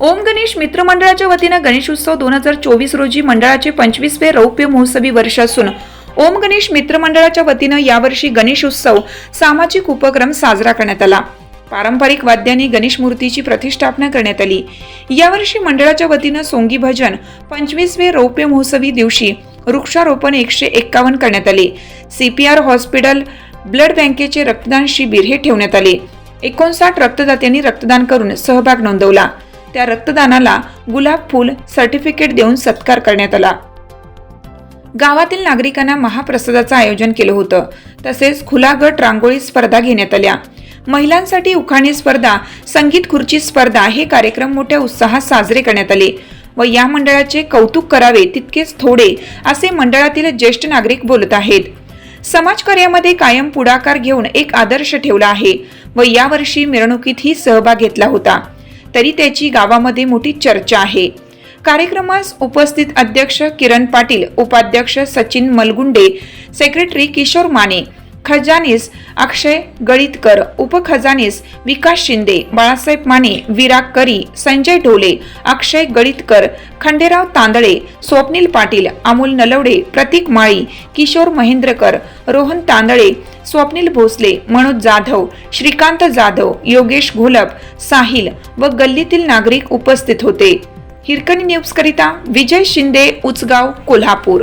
ओम गणेश मित्र मंडळाच्या वतीनं गणेशोत्सव दोन हजार चोवीस रोजी मंडळाचे पंचवीसवे रौप्य महोत्सवी वर्ष असून ओम गणेश मित्र मंडळाच्या वतीनं यावर्षी गणेशोत्सव सामाजिक उपक्रम साजरा करण्यात आला. पारंपरिक वाद्यांनी गणेश मूर्तीची प्रतिष्ठापना करण्यात आली. यावर्षी मंडळाच्या वतीनं सोंगी भजन पंचवीसवे रौप्य महोत्सवी दिवशी वृक्षारोपण एकशे एक्कावन्न करण्यात आले. सीपीआर हॉस्पिटल ब्लड बँकेचे रक्तदान शिबिर हे ठेवण्यात आले. एकोणसाठ रक्तदात्यांनी रक्तदान करून सहभाग नोंदवला. त्या रक्तदानाला गुलाब फूल सर्टिफिकेट देऊन सत्कार करण्यात आला. गावातील नागरिकांना महाप्रसादाचं आयोजन केलं होतं. तसेच खुला गट रांगोळी स्पर्धा घेण्यात आल्या. महिलांसाठी उखाणी स्पर्धा संगीत खुर्ची स्पर्धा हे कार्यक्रम मोठ्या उत्साहात साजरे करण्यात आले. व या मंडळाचे कौतुक करावे तितकेच थोडे असे मंडळातील ज्येष्ठ नागरिक बोलत आहेत. समाजकार्यामध्ये कायम पुढाकार घेऊन एक आदर्श ठेवला आहे व यावर्षी मिरवणुकीतही सहभाग घेतला होता. तरी त्याची गावामध्ये मोठी चर्चा आहे. कार्यक्रमास उपस्थित अध्यक्ष किरण पाटील उपाध्यक्ष सचिन मलगुंडे सेक्रेटरी किशोर माने खजानीस अक्षय गळीतकर उपखजानीस विकास शिंदे बाळासाहेब माने विराग करी संजय ढोले अक्षय गळीतकर खंडेराव तांदळे स्वप्नील पाटील अमोल नलवडे प्रतीक माळी किशोर महेंद्रकर रोहन तांदळे स्वप्नील भोसले मनोज जाधव श्रीकांत जाधव योगेश घोलप साहिल व गल्लीतील नागरिक उपस्थित होते. हिरकणी न्यूज करिता विजय शिंदे उचगाव कोल्हापूर.